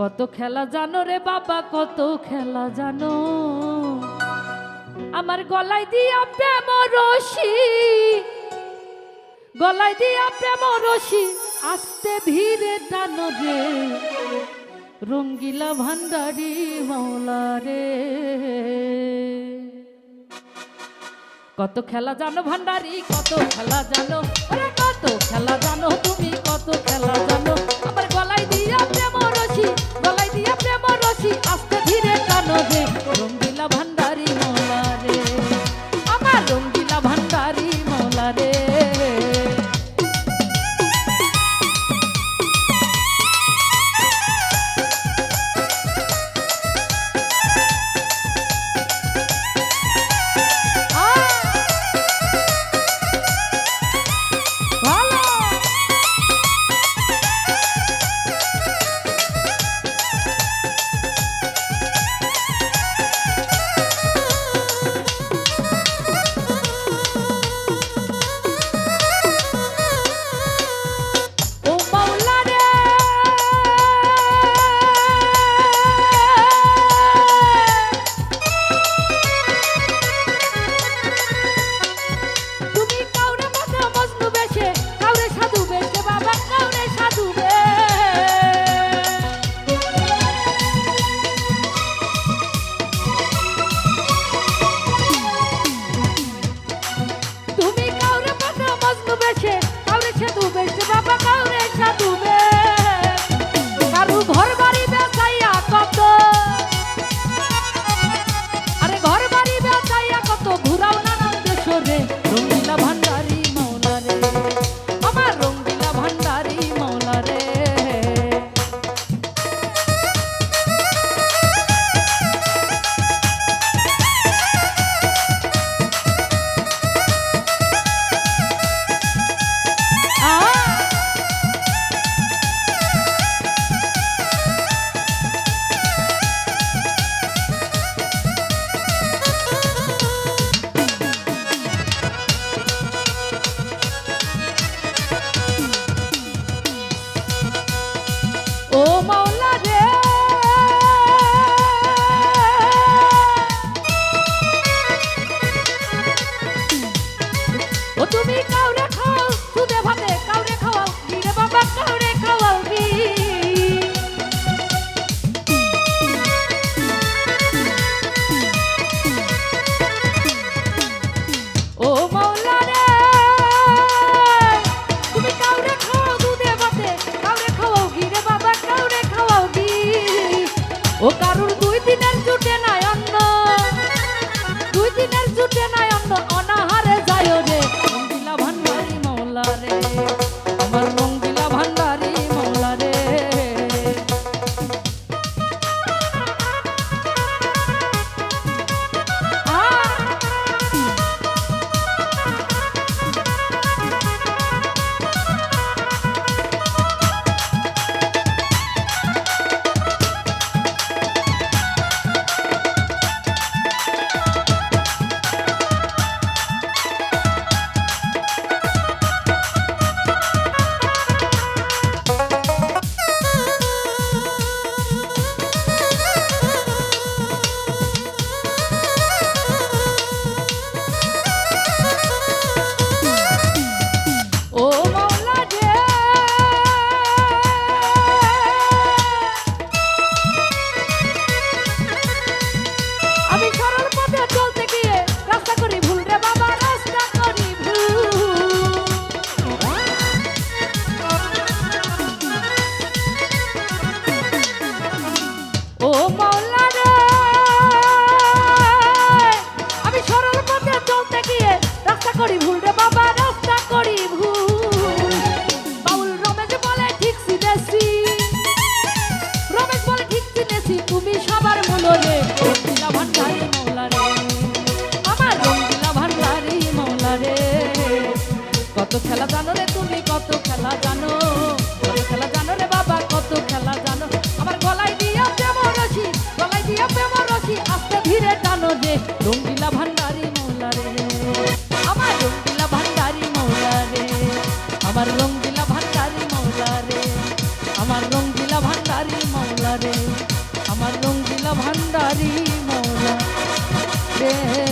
কত খেলা জানো রে বাবা, কত খেলা জানো। আমার গলায় দিয়া প্রেম রশি, গলায় দিয়া প্রেম রশি, আস্তে ভিড়ে টানো রে। রঙ্গিলা ভান্ডারি মৌলা রে। কত খেলা জানো ভান্ডারি, কত খেলা জানো কত খেলা জানো তুমি, কত কত খেলা জানো রে তুমি, কত খেলা জানো? কত খেলা জানো রে বাবা, কত খেলা জানো? আমার গলায় দিয়া প্রেম রসি গলায় দিয়া প্রেম রসি আস্তে ধীরে টানো যে রঙ্গিলা ভান্ডারি মৌলা রে। আমার রঙ্গিলা ভান্ডারি মৌলা রে, আমার রঙ্গিলা ভান্ডারি মৌলা রে, আমার রঙ্গিলা ভান্ডারি মৌলা রে, আমার রঙ্গিলা ভান্ডারি মৌলা রে।